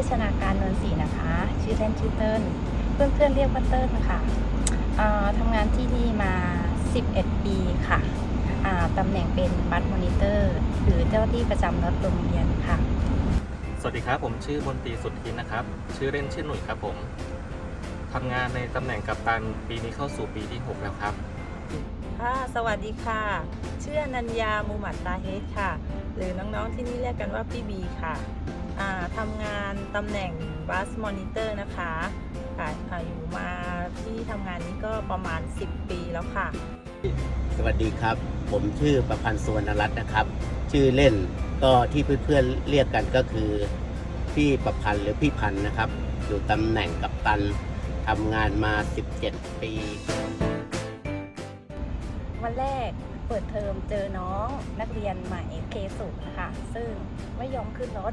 อชนาการนนทรีนะคะ ชื่อเล่นชื่อเติ้ลเพื่อนๆเรียกว่าเติ้ลค่ะอ่าทำงานที่นี่มา 11 ปีค่ะอ่าตำแหน่งเป็นบัตมอนิเตอร์ หรือเจ้าที่ประจำรถโรงเรียนค่ะ สวัสดีครับผมชื่อมนตรีสุดทินนะครับ ชื่อเล่นชื่อหนุ่ยครับผมทำงานในตำแหน่งกัปตันปีนี้เข้าสู่ปีที่ 6 แล้วครับค่ะสวัสดีค่ะ ชื่ออนัญญามูหมัดตาเฮดค่ะ หรือน้องๆที่นี่เรียกกันว่าพี่บีค่ะอ่าทำงาน ตำแหน่งบัสมอนิเตอร์นะคะค่ะอ่าอยู่มาที่ทำงานนี้ก็ประมาณ 10 ปีแล้วค่ะ สวัสดีครับ ผมชื่อประพันธ์สุวรรณรัตน์นะครับ ชื่อเล่นก็ที่เพื่อนๆเรียกกันก็คือ พี่ประพันธ์หรือพี่พันธ์นะครับ อยู่ตำแหน่งกัปตันทำงานมา 17 ปี วันแรกเปิดเทอมเจอน้องนักเรียนใหม่เคสุค่ะซึ่งไม่ยอมขึ้นรถ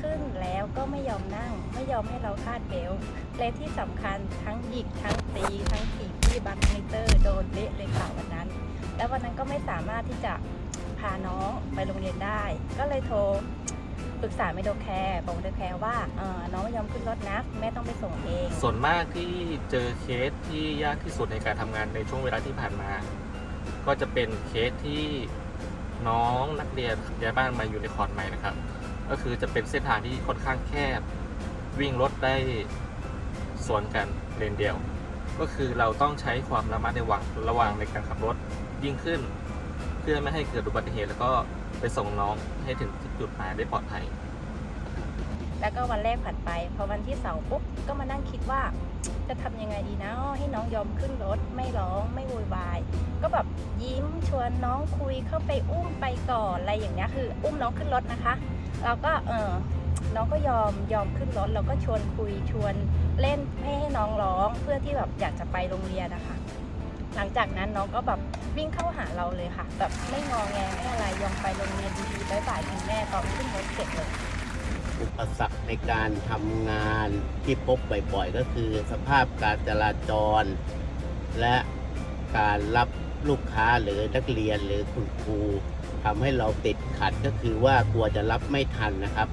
ขึ้นแล้วก็ไม่ยอมนั่ง ไม่ยอมให้เราคาดเบลและที่สำคัญทั้งหยิกทั้งตีทั้งถีบที่บัตมิเตอร์โดนเละเลยค่ะวันนั้น แล้ววันนั้นก็ไม่สามารถที่จะพาน้องไปโรงเรียนได้ ก็เลยโทรปรึกษาเมโดแคร์บอกเมโดแคร์ว่าเออน้องไม่ยอมขึ้นรถนะแม่ต้องไปส่งเอง ส่วนมากที่เจอเคสที่ยากที่สุดในการทำงานในช่วงเวลาที่ผ่านมา ก็จะเป็นเคสที่น้องนักเรียนย้ายบ้านมาอยู่ในคอร์ดใหม่นะครับ ก็คือจะเป็นเส้นทางที่ค่อนข้างแคบ วิ่งรถได้สวนกันเลนเดียว ก็คือเราต้องใช้ความระมัดระวังระวังในการขับรถยิ่งขึ้น เพื่อไม่ให้เกิดอุบัติเหตุแล้วก็ไปส่งน้องให้ถึงจุดหมายได้ปลอดภัย แล้วก็วันแรกผ่านไป พอวันที่สองปุ๊บก็มานั่งคิดว่า จะทำยังไงดีนะให้น้องยอมขึ้นรถไม่ร้องไม่โวยวาย ก็แบบยิ้มชวนน้องคุยเข้าไปอุ้มไปก่อนอะไรอย่างเงี้ยคือ อุ้มน้องขึ้นรถนะคะ เราก็เออน้องก็ยอมยอมขึ้นรถเราก็ชวนคุยชวนเล่นไม่ให้น้องร้องเพื่อที่แบบอยากจะไปโรงเรียนนะคะ หลังจากนั้นน้องก็แบบวิ่งเข้าหาเราเลยค่ะ แบบไม่งอแงไม่อะไรยอมไปโรงเรียนดีๆบายบายคุณแม่ตอนขึ้นรถเสร็จเลยอุปสรรคในการทำงานที่พบบ่อยๆ ก็คือสภาพการจราจร และการรับลูกค้าหรือนักเรียนหรือคุณครู ทำให้เราติดขัดก็คือว่ากลัวจะรับไม่ทันนะครับ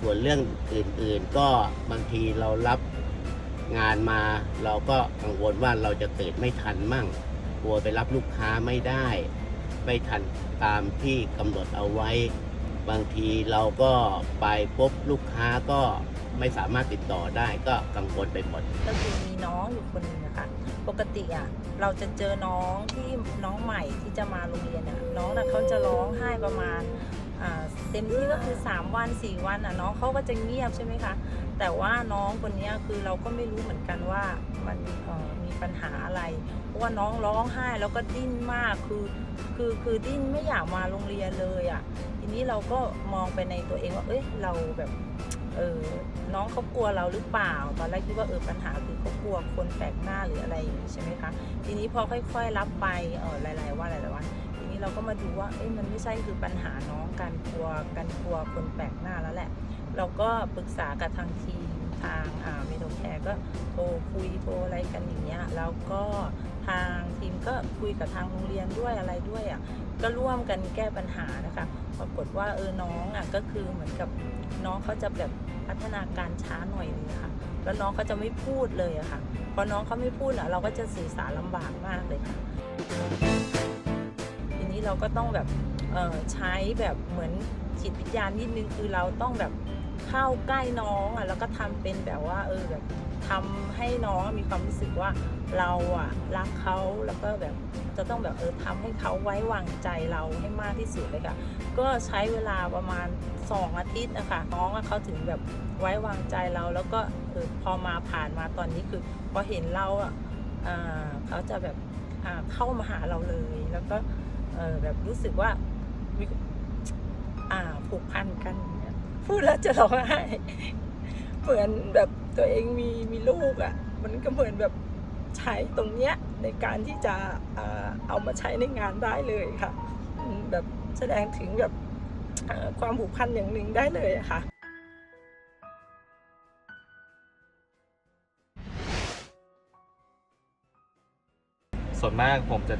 ส่วนเรื่องอื่นๆก็บางทีเรารับงานมา เราก็กังวลว่าเราจะตื่นไม่ทันมั่งกลัวไปรับลูกค้าไม่ได้ ไม่ทันตามที่กำหนดเอาไว้ บางทีเราก็ไปพบลูกค้าก็ ไม่สามารถติดต่อได้ก็กังวลไปหมด ก็คือมีน้องอยู่คนหนึ่งนะคะปกติอะเราจะเจอน้องที่น้องใหม่ที่จะมาโรงเรียนอะน้องน่ะเขาจะร้องไห้ประมาณอ่าเต็มที่ก็คือ 3 วัน 4 วันอะน้องเขาก็จะเงียบใช่ไหมคะ แต่ว่าน้องคนเนี้ยคือเราก็ไม่รู้เหมือนกันว่ามันเอ่อมีปัญหาอะไร เพราะว่าน้องร้องไห้แล้วก็ดิ้นมากคือคือคือดิ้นไม่อยากมาโรงเรียนเลยอะทีนี้เราก็มองไปในตัวเองว่าเอ้ยเราแบบ เออน้องเขากลัวเราหรือเปล่า ตอนแรกคิดว่าเออปัญหาคือเขากลัวคนแปลกหน้าหรืออะไรอย่างนี้ใช่ไหมคะ ทีนี้พอค่อยๆรับไปเออหลายๆวันหลายๆวันทีนี้เราก็มาดูว่าเอ้ยมันไม่ใช่คือปัญหาน้องการกลัวการกลัวคนแปลกหน้าแล้วแหละ เราก็ปรึกษากับทางที ทางอ่าเมโดแคร์ก็โทรคุยโทรอะไรกันอย่างเงี้ยแล้วก็ทางทีมก็คุยกับทางโรงเรียนด้วยอะไรด้วยอะก็ร่วมกันแก้ปัญหานะคะปรากฏว่าเออน้องอะก็คือเหมือนกับน้องเขาจะแบบพัฒนาการช้าหน่อยนึงค่ะแล้วน้องเขาจะไม่พูดเลยอะค่ะพอน้องเขาไม่พูดอะเราก็จะสื่อสารลำบากมากเลยค่ะทีนี้เราก็ต้องแบบใช้แบบเหมือนจิตวิทยาณนิดนึงคือเราต้องแบบ เข้าใกล้น้องอะแล้วก็ทำเป็นแบบว่าเออแบบทำให้น้องมีความรู้สึกว่าเราอะรักเขาแล้วก็แบบจะต้องแบบเออทำให้เขาไว้วางใจเราให้มากที่สุดเลยค่ะ ก็ใช้เวลาประมาณ 2 อาทิตย์นะคะน้องอเขาถึงแบบไว้วางใจเรา แล้วก็เออพอมาผ่านมาตอนนี้คือพอเห็นเราอะเขาจะแบบเข้ามาหาเราเลย แล้วก็แบบรู้สึกว่าผูกพันกัน พูดแล้วจะร้องไห้เหมือนแบบตัวเองมีมีลูกอะ มันก็เหมือนแบบใช้ตรงเนี้ยในการที่จะเอามาใช้ในงานได้เลยค่ะ แบบแสดงถึงแบบความผูกพันอย่างหนึ่งได้เลยค่ะส่วนมากผมจะ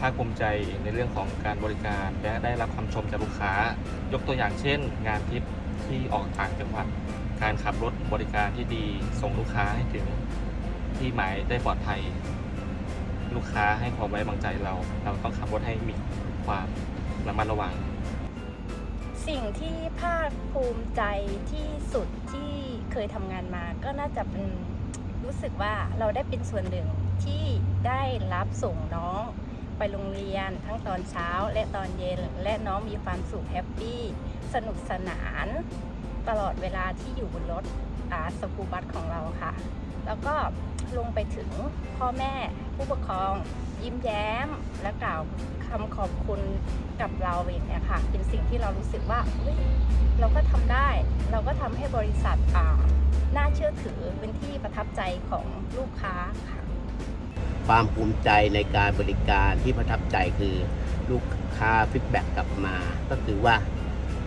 ภาคภูมิใจในเรื่องของการบริการ และได้รับคำชมจากลูกค้า ยกตัวอย่างเช่น งานทิปที่ออกต่างจังหวัด การขับรถบริการที่ดีส่งลูกค้าให้ถึงที่หมายได้ปลอดภัย ลูกค้าให้ความไว้วางใจเรา เราต้องขับรถให้มีความระมัดระวัง สิ่งที่ภาคภูมิใจที่สุดที่เคยทำงานมาก็น่าจะเป็นรู้สึกว่าเราได้เป็นส่วนหนึ่งที่ได้รับส่งน้อง ไปโรงเรียนทั้งตอนเช้าและตอนเย็น และน้องมีความสุขแฮปปี้สนุกสนาน ตลอดเวลาที่อยู่บนรถอาสกูบัสของเราค่ะ แล้วก็ลงไปถึงพ่อแม่ผู้ปกครอง ยิ้มแย้มและกล่าวคำขอบคุณกับเราเองเนี่ยค่ะ เป็นสิ่งที่เรารู้สึกว่าเฮ้ยเราก็ทำได้ เราก็ทำให้บริษัทอ่าน่าเชื่อถือเป็นที่ประทับใจของลูกค้าค่ะ ความภูมิใจในการบริการที่ประทับใจคือลูกค้าฟีดแบ็กกลับมา ก็คือว่า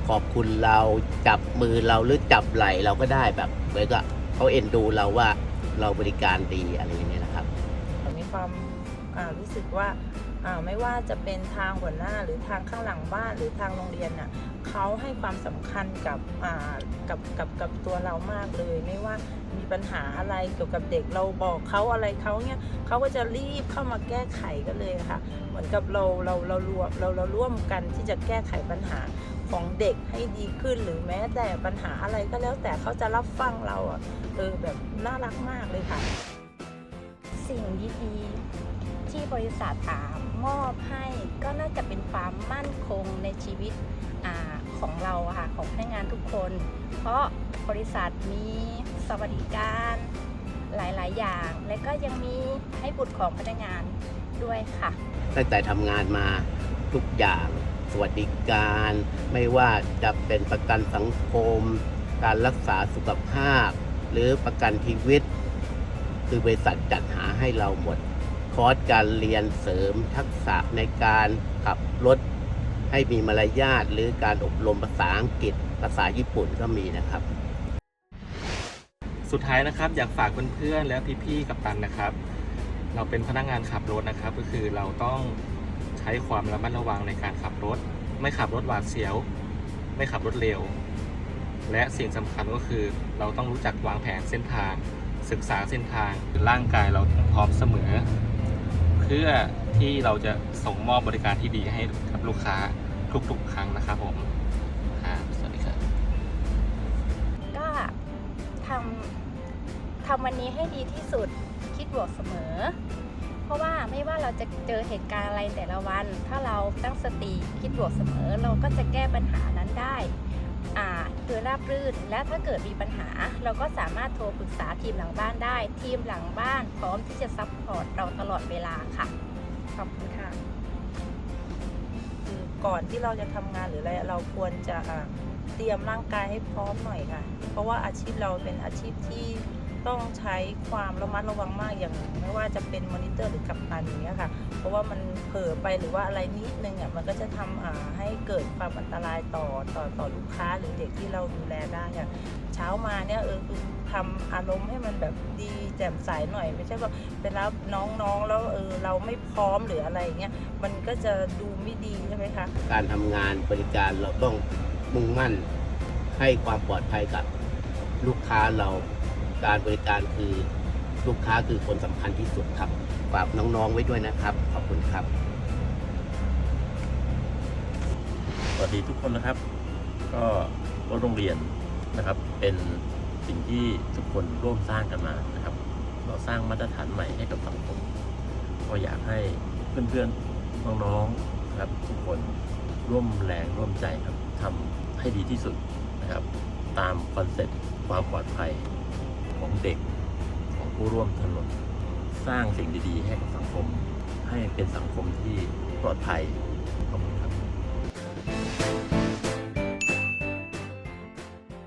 ขอบคุณเราจับมือเราหรือจับไหล่เราก็ได้แบบเหมือนกับเขาเอ็นดูเราว่าเราบริการดีอะไรอย่างเงี้ยนะครับ มีความอ่ารู้สึกว่าอ่า ไม่ว่าจะเป็นทางหัวหน้าหรือทางข้างหลังบ้านหรือทางโรงเรียนน่ะเขาให้ความสำคัญกับกับกับกับตัวเรามากเลย ไม่ว่ามีปัญหาอะไรเกี่ยวกับเด็กเราบอกเขาอะไรเขาเนี่ยเขาก็จะรีบเข้ามาแก้ไขกันเลยค่ะ เหมือนกับเราเราเรารวมเราเราร่วมกันที่จะแก้ไขปัญหาของเด็กให้ดีขึ้นหรือแม้แต่ปัญหาอะไรก็แล้วแต่เขาจะรับฟังเราอะเออแบบน่ารักมากเลยค่ะ สิ่งดีๆที่บริษัทอาม มอบให้ก็น่าจะเป็นความมั่นคงในชีวิตอของเราค่ะของพนักงานทุกคน เพราะบริษัทมีสวัสดิการหลาย ๆ อย่าง และก็ยังมีให้บุตรของพนักงานด้วยค่ะ ตั้งแต่ทำงานมาทุกอย่างสวัสดิการ ไม่ว่าจะเป็นประกันสังคม การรักษาสุขภาพ หรือประกันชีวิต คือบริษัทจัดหาให้เราหมด คอร์สการเรียนเสริมทักษะในการขับรถให้มีมารยาทหรือการอบรมภาษาอังกฤษ ภาษาญี่ปุ่นก็มีนะครับ สุดท้ายนะครับอยากฝากเพื่อนๆและพี่ๆกับตันนะครับ เราเป็นพนักงานขับรถนะครับ ก็คือเราต้องใช้ความระมัดระวังในการขับรถ ไม่ขับรถหวาดเสียว ไม่ขับรถเร็ว และสิ่งสำคัญก็คือ เราต้องรู้จักวางแผนเส้นทาง ศึกษาเส้นทางร่างกายเราพร้อมเสมอ พื่อที่เราจะส่งมอบบริการที่ดีให้กับลูกค้าทุกๆ ครั้งนะครับผมครับสวัสดีครับ ก็ทำทำวันนี้ให้ดีที่สุดคิดบวกเสมอ เพราะว่าไม่ว่าเราจะเจอเหตุการณ์อะไรแต่ละวัน ถ้าเราตั้งสติคิดบวกเสมอ เราก็จะแก้ปัญหานั้นได้ คือราบรื่น และถ้าเกิดมีปัญหา เราก็สามารถโทรปรึกษาทีมหลังบ้านได้ ทีมหลังบ้านพร้อมที่จะซัพพอร์ตเราตลอดเวลาค่ะ ขอบคุณค่ะ คือก่อนที่เราจะทำงานหรืออะไรเราควรจะอ่าเตรียมร่างกายให้พร้อมหน่อยค่ะ เพราะว่าอาชีพเราเป็นอาชีพที่ ต้องใช้ความระมัดระวังมากอย่างไม่ว่าจะเป็นมอนิเตอร์หรือกัปตันอย่างเงี้ยค่ะ เพราะว่ามันเผลอไปหรือว่าอะไรนิดนึงอะมันก็จะทำอ่าให้เกิดความอันตรายต่อต่อต่อลูกค้าหรือเด็กที่เราดูแลได้อะเช้ามาเนี่ยเออคือทำอารมณ์ให้มันแบบดีแจ่มใสหน่อย ไม่ใช่ว่าไปรับน้องๆแล้วเออเราไม่พร้อมหรืออะไรอย่างเงี้ยมันก็จะดูไม่ดีใช่ไหมคะการทำงานบริการเราต้องมุ่งมั่นให้ความปลอดภัยกับลูกค้าเรา การบริการคือลูกค้าคือคนสำคัญที่สุดครับฝากน้องๆไว้ด้วยนะครับ ขอบคุณครับ สวัสดีทุกคนนะครับ ก็รถโรงเรียนนะครับ เป็นสิ่งที่ทุกคนร่วมสร้างกันมานะครับ เราสร้างมาตรฐานใหม่ให้กับสังคมก็อยากให้เพื่อนๆน้องๆนะครับ ทุกคนร่วมแรงร่วมใจครับทำให้ดีที่สุดนะครับ ตามคอนเซ็ปต์ความปลอดภัย ของเด็กของผู้ร่วมถนน สร้างสิ่งดีๆ ให้กับสังคม ให้เป็นสังคมที่ปลอดภัยขอบคุณครับ